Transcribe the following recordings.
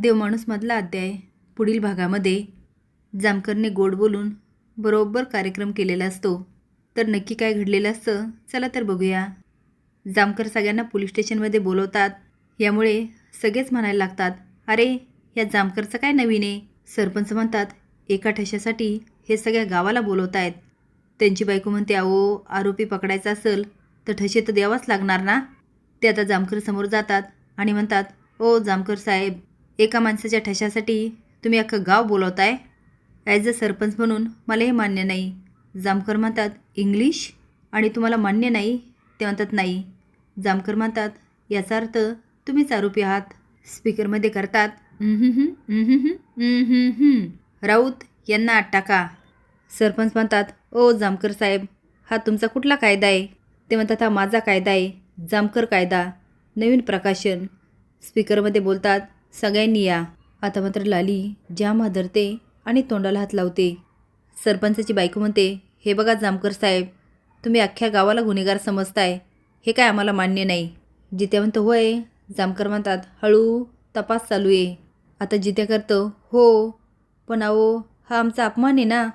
देवमाणूसमधला अध्याय पुढील भागामध्ये. जामकरने गोड बोलून बरोबर कार्यक्रम केलेला असतो. तर नक्की काय घडलेलं असतं चला तर बघूया. जामकर सगळ्यांना पोलीस स्टेशनमध्ये बोलवतात. यामुळे सगळेच म्हणायला लागतात अरे या जामकरचं काय नवीन आहे? सरपंच म्हणतात एका ठशासाठी हे सगळ्या गावाला बोलवत आहेत त्यांची बायको म्हणते अहो आरोपी पकडायचा असेल तर ठसे तर द्यावाच लागणार ना? ते आता जामकर समोर जातात आणि म्हणतात ओ जामकर साहेब एका माणसाच्या ठशासाठी तुम्ही अख्खं गाव बोलवताय? ॲज अ सरपंच म्हणून मला हे मान्य नाही. जामकर म्हणतात इंग्लिश? आणि तुम्हाला मान्य नाही ते म्हणतात नाही. जामकर म्हणतात याचा अर्थ तुम्हीच आरोपी आहात. स्पीकरमध्ये करतात राऊत यांना आत टाका. सरपंच म्हणतात ओ जामकर साहेब हा तुमचा कुठला कायदा आहे? ते म्हणतात हा माझा कायदा आहे जामकर कायदा नवीन प्रकाशन. स्पीकरमध्ये बोलतात सगळ्यांनी या. आता मात्र लाली जाम हादरते आणि तोंडाला हात लावते. सरपंचाची बायको म्हणते हे बघा जामकर साहेब तुम्ही अख्ख्या गावाला गुन्हेगार समजताय. हे काय आम्हाला मान्य नाही. जित्या म्हणतो होय. जामकर म्हणतात हळू तपास चालू आहे. आता जित्या करतं हो पण अहो हा आमचा अपमान आहे ना.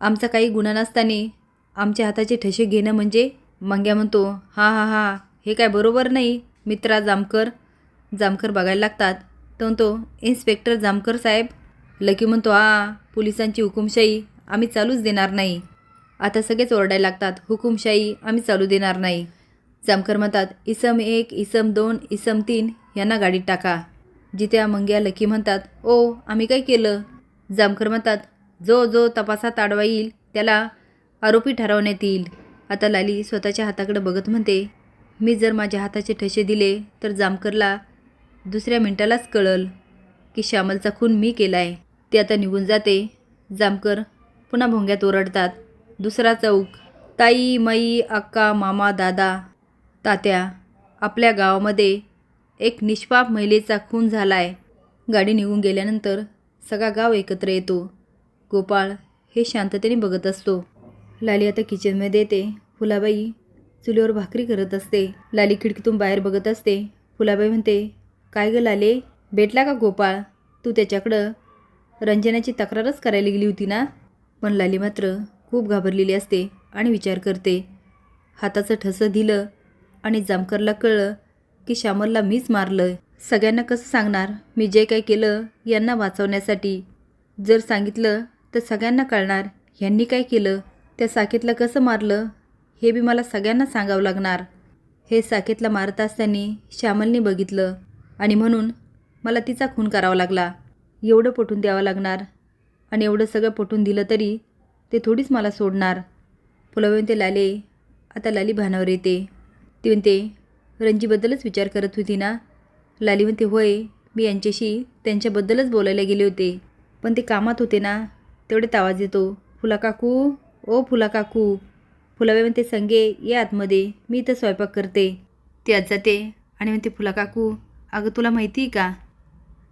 आमचा काही गुन्हा नसताना आमच्या हाताचे ठसे घेणं म्हणजे मंग्या म्हणतो हां हां हां हे काय बरोबर नाही मित्रा जामकर. जामकर बघायला लागतात. तर म्हणतो इन्स्पेक्टर जामकर साहेब लकी म्हणतो आ पोलिसांची हुकुमशाही आम्ही चालूच देणार नाही. आता सगळेच ओरडायला लागतात हुकुमशाही आम्ही चालू देणार नाही. जामकर म्हणतात इसम एक इसम दोन इसम तीन यांना गाडीत टाका. जित्या मंग्या लकी म्हणतात ओ आम्ही काय केलं? जामकर म्हणतात जो जो तपासात आडवा येईल त्याला आरोपी ठरवण्यात येईल. आता लाली स्वतःच्या हाताकडे बघत म्हणते मी जर माझ्या हाताचे ठसे दिले तर जामकरला दुसऱ्या मिनिटालाच कळल की श्यामलचा खून मी केला आहे ते आता निघून जाते. जामकर पुन्हा भोंग्यात ओरडतात. दुसरा चौक. ताई मई अक्का मामा दादा तात्या आपल्या गावामध्ये एक निष्पाप महिलेचा खून झाला आहे गाडी निघून गेल्यानंतर सगळा गाव एकत्र येतो. गोपाळ हे शांततेने बघत असतो. लाली आता किचनमध्ये येते. फुलाबाई चुलीवर भाकरी करत असते. लाली खिडकीतून बाहेर बघत असते. फुलाबाई म्हणते काय गं लाले? भेटला का गोपाळ? तू त्याच्याकडं? रंजनाची तक्रारच करायला गेली होती ना? पण लाली मात्र खूप घाबरलेली असते आणि विचार करते. हाताचं ठसं दिलं आणि जामकरला कळलं की श्यामलला मीच मारलं. सगळ्यांना कसं सांगणार? मी जे काही केलं यांना वाचवण्यासाठी. जर सांगितलं तर सगळ्यांना कळणार. ह्यांनी काय केलं? त्या साकेतला कसं मारलं? हे बी मला सगळ्यांना सांगावं लागणार. हे साकेतला मारत असताना श्यामलने बघितलं. आणि म्हणून मला तिचा खून करावा लागला. एवढं पटून द्यावं लागणार आणि एवढं सगळं पटून दिलं तरी ते थोडीच मला सोडणार. फुलवे ते लाले. आता लाली भानावर येते. ती म्हणते रणजीबद्दलच विचार करत होती ना? लाली म्हणते होय मी यांच्याशी त्यांच्याबद्दलच बोलायला गेले होते. पण ते कामात होते ना तेवढे आवाज येतो. फुला काकू ओ फुला काकू. फुलाबाई म्हणते संगे ये आतमध्ये. मी इथं स्वयंपाक करते. ती आज जाते आणि म्हणते फुला काकू अगं तुला माहिती आहे का?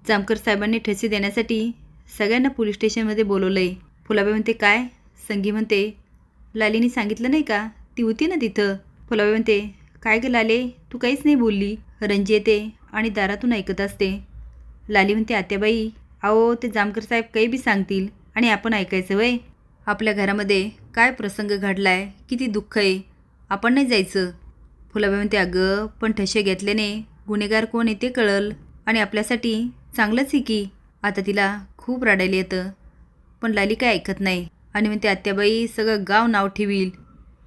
जामकर साहेबांनी ठसे देण्यासाठी सगळ्यांना पोलीस स्टेशनमध्ये बोलवलं आहे फुलाबाई म्हणते काय? संगी म्हणते लालीने सांगितलं नाही का? ती होती ना तिथं. फुलाबाई म्हणते काय गं लाले? तू काहीच नाही बोलली. रंजी येते आणि दारातून ऐकत असते. लाली म्हणते आत्याबाई अहो ते जामकर साहेब काही बी सांगतील आणि आपण ऐकायचं वय. आपल्या घरामध्ये काय प्रसंग घडला आहे किती दुःख आहे? आपण नाही जायचं. फुलाबाई म्हणते अगं पण ठसे घेतल्याने गुन्हेगार कोण आहे ते कळल आणि आपल्यासाठी चांगलंच आहे की. आता तिला खूप रडायला येतं. पण लाली काय ऐकत नाही आणि म्हणते आत्याबाई सगळं गाव नाव ठेवील.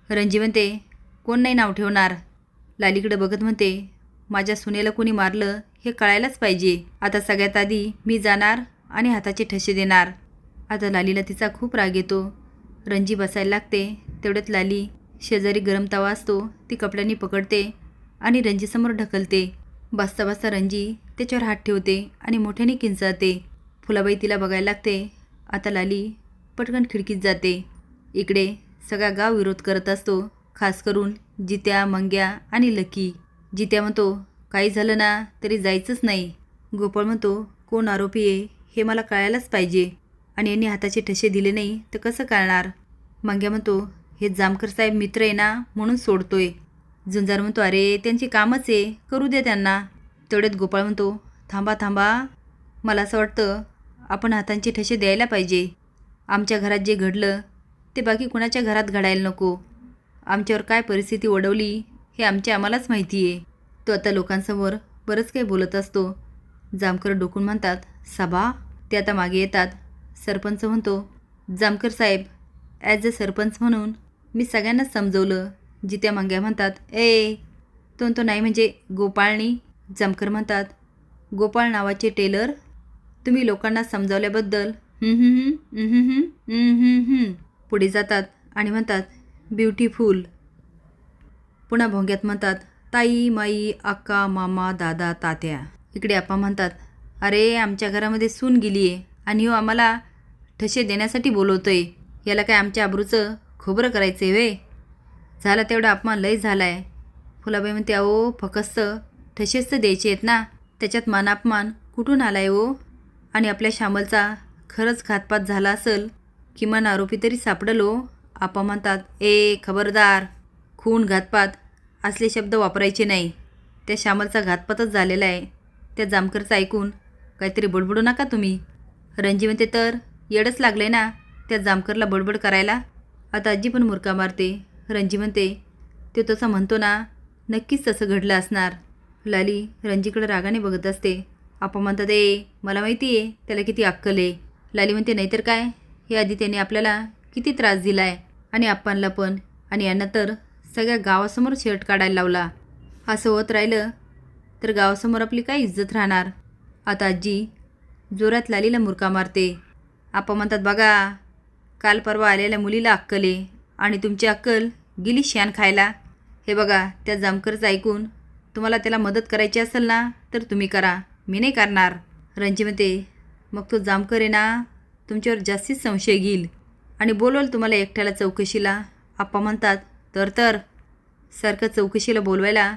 रणजी म्हणते कोण नाही नाव ठेवणार? लालीकडे बघत म्हणते माझ्या सुनेला कोणी मारलं हे कळायलाच पाहिजे. आता सगळ्यात आधी मी जाणार आणि हाताचे ठसे देणार. आता लालीला तिचा खूप राग येतो. रणजी बसायला लागते. तेवढ्यात लाली शेजारी गरम तवा असतो ती कपड्यांनी पकडते आणि रंजीसमोर ढकलते. बसता बसता रंजी त्याच्यावर हात ठेवते आणि मोठ्याने किंचाळते. फुलाबाई तिला बघायला लागते. आता लाली पटकन खिडकीत जाते. इकडे सगळा गाव विरोध करत असतो खास करून जित्या मंग्या आणि लकी. जित्या म्हणतो काही झालं ना तरी जायचंच नाही. गोपाळ म्हणतो कोण आरोपी आहे हे मला कळायलाच पाहिजे. आणि यांनी हाताचे ठसे दिले नाही तर कसं कळणार मंग्या म्हणतो हे जामकर साहेब मित्र आहे ना म्हणून सोडतोय. झुंजार म्हणतो अरे त्यांची कामच आहे. करू दे त्यांना. तेवढ्यात गोपाळ म्हणतो थांबा थांबा. मला असं वाटतं आपण हातांचे ठसे द्यायला पाहिजे. आमच्या घरात जे घडलं ते बाकी कुणाच्या घरात घडायला नको. आमच्यावर काय परिस्थिती ओढवली हे आमच्या आम्हालाच माहिती आहे. तो आता लोकांसमोर बरंच काही बोलत असतो. जामकर डोकून म्हणतात सभा ते आता मागे येतात. सरपंच म्हणतो जामकर साहेब ॲज अ सरपंच म्हणून मी सगळ्यांनाच समजवलं. जित्या मांग्या म्हणतात ए तो तो नाही म्हणजे गोपाळनी जमकर म्हणतात. गोपाळ नावाचे टेलर? तुम्ही लोकांना समजावल्याबद्दल पुढे जातात आणि म्हणतात ब्युटिफुल. पुन्हा भोंग्यात म्हणतात ताई माई अक्का मामा दादा तात्या. इकडे आप्पा म्हणतात अरे आमच्या घरामध्ये सून गेली आहे आणि हो आम्हाला ठसे देण्यासाठी बोलवतोय. याला काय आमच्या आबरूचं खोबरं करायचं आहे वे झाला तेवढा अपमान लय झाला आहे फुलाबाई म्हणते अहो फकस्त. ठसेच तर द्यायचे आहेत ना. त्याच्यात मानापमान कुठून आला आहे हो? ओ आणि आपल्या श्यामलचा खरंच घातपात झाला असेल किमान आरोपी तरी सापडलो हो? आपा म्हणतात ए खबरदार. खून घातपात. असले शब्द वापरायचे नाही. त्या श्यामलचा घातपातच झालेला आहे. त्या जामकरचं ऐकून काहीतरी बडबडू नका तुम्ही. रणजी म्हणते तर येडच लागले ना त्या जामकरला बडबड करायला? आता आजी पण मुरका मारते. रणजी म्हणते ते तसा म्हणतो ना नक्कीच तसं घडलं असणार. लाली रणजीकडं रागाने बघत असते. आपा म्हणतात ए मला माहिती आहे त्याला किती अक्कल आहे. लाली म्हणते नाहीतर काय? हे आधी त्याने आपल्याला किती त्रास दिला आहे आणि आप्पांना पण. आणि यांना तर सगळ्या गावासमोर शर्ट काढायला लावला. असं होत राहिलं तर गावासमोर आपली काय इज्जत राहणार? आता आजी जोरात लालीला मुरका मारते. आपा म्हणतात बघा काल परवा आलेल्या मुलीला अक्कल आहे. आणि तुमची अक्कल गेली शान खायला. हे बघा त्या जामकरचं ऐकून तुम्हाला त्याला मदत करायची असेल ना तर तुम्ही करा. मी नाही करणार. रणजी म्हणते मग तो जामकर आहे ना तुमच्यावर जास्तीच संशय घेईल. आणि बोलवल तुम्हाला एकट्याला चौकशीला. आप्पा म्हणतात तर तर. सारखं चौकशीला बोलवायला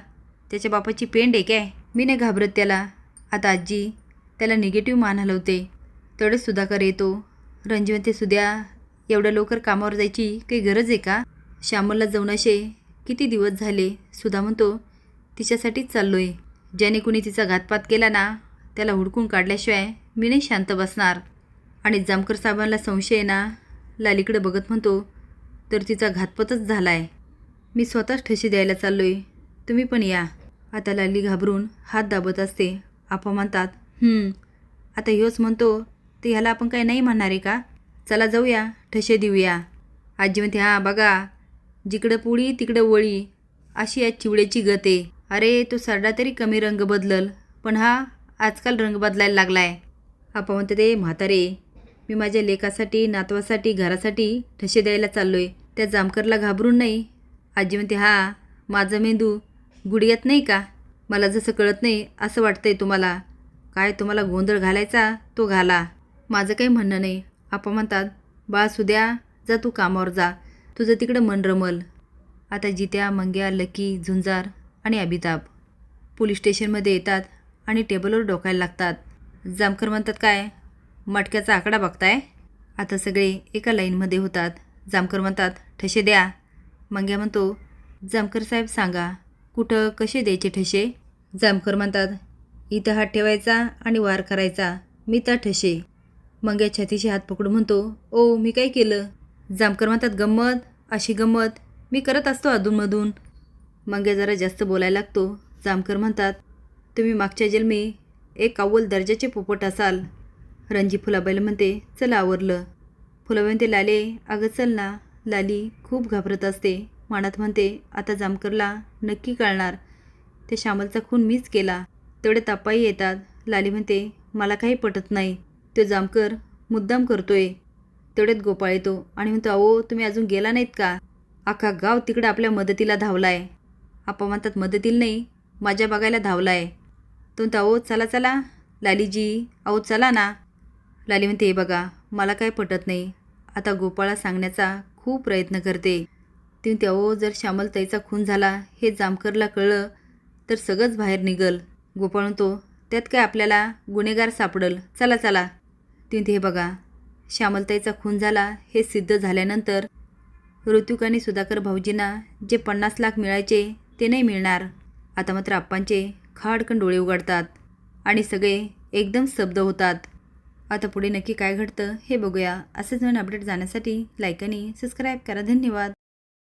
त्याच्या बापाची पेंड आहे काय? मी नाही घाबरत त्याला. आता आजी त्याला निगेटिव्ह मान हलवते तेवढंच सुधाकर येतो. रणजी सुद्या एवढ्या लवकर कामावर जायची काही गरज आहे का? श्यामलला जाऊन असे किती दिवस झाले? सुधा म्हणतो तिच्यासाठीच चाललो आहे ज्याने कुणी तिचा घातपात केला ना त्याला हुडकून काढल्याशिवाय मी नाही शांत बसणार. आणि जामकर साहेबांना संशय आहे ना लालीकडे बघत म्हणतो तर तिचा घातपातच झाला आहे मी स्वतःच ठशी द्यायला चाललो आहे तुम्ही पण या. आता लाली घाबरून हात दाबत असते. आपा म्हणतात आता ह्योच म्हणतो तर ह्याला आपण काही नाही म्हणणार आहे का? चला जाऊया ठसे देऊया. आजी म्हणते हां बघा जिकडं पुळी तिकडं वळी अशी या चिवड्याची गत. आहे अरे तो सरडा तरी कमी रंग बदलल पण हा आजकाल रंग बदलायला लागला आहे आपा म्हणते ते म्हातारे मी माझ्या लेकासाठी नातवासाठी घरासाठी ठसे द्यायला चाललो आहे त्या जामकरला घाबरून नाही? आजी म्हणते हा माझा मेंदू गुडियात नाही का? मला जसं कळत नाही असं वाटतंय तुम्हाला. काय तुम्हाला गोंधळ घालायचा तो घाला. माझं काही म्हणणं नाही. आपा म्हणतात बास उद्या जा तू कामावर जा. तुझं तिकडं मन रमल. आता जित्या मंग्या लकी झुंजार आणि अमिताभ पोलीस स्टेशनमध्ये येतात आणि टेबलवर डोकायला लागतात. जामकर म्हणतात काय? मटक्याचा आकडा बघताय? आता सगळे एका लाईनमध्ये होतात. जामकर म्हणतात ठसे द्या. मंग्या म्हणतो जामकर साहेब सांगा कुठं कसे द्यायचे ठसे? जामकर म्हणतात इथं हात ठेवायचा आणि वार करायचा. मी तर ठसे. मंग्या छातीशी हात पकडून म्हणतो ओ मी काय केलं? जामकर म्हणतात गंमत अशी गंमत. मी करत असतो अधूनमधून. मंग्या जरा जास्त बोलायला लागतो. जामकर म्हणतात तुम्ही मागच्या जन्मी एक अव्वल दर्जाचे पोपट असाल. रणजी फुलाबाईला म्हणते चल आवरलं. फुलाबाई म्हणते लाले अगं चल ना. लाली खूप घाबरत असते. मनात म्हणते आता जामकरला नक्की कळणार. ते श्यामलचा खून मीच केला. तेवढे तापाई येतात. लाली म्हणते मला काही पटत नाही. तो जामकर मुद्दाम करतोय. तेवढ्यात गोपाळ येतो आणि म्हणतो अहो तुम्ही अजून गेला नाहीत का? अख्खा गाव तिकडे आपल्या मदतीला धावला आहे आपा म्हणतात मदतील नाही माझ्या बघायला धावला आहे तो म्हणतो अहो चला चला. लालीजी अहो चला ना. लाली म्हणते हे बघा मला काय पटत नाही. आता गोपाळा सांगण्याचा खूप प्रयत्न करते. ती म्हणते अहो जर श्यामलताईचा खून झाला हे जामकरला कळलं तर सगळंच बाहेर निघल. गोपाळ म्हणतो त्यात काय आपल्याला गुन्हेगार सापडल? चला चला. ती हे बघा. श्यामलताईचा खून झाला हे सिद्ध झाल्यानंतर ऋतुक आणि सुधाकर भाऊजींना जे पन्नास लाख मिळायचे ते नाही मिळणार. आता मात्र आप्पांचे खाडकन डोळे उघडतात आणि सगळे एकदम स्तब्ध होतात. आता पुढे नक्की काय घडतं हे बघूया. असेच नवीन अपडेट जाण्यासाठी लाईक आणि सबस्क्राईब करा. धन्यवाद.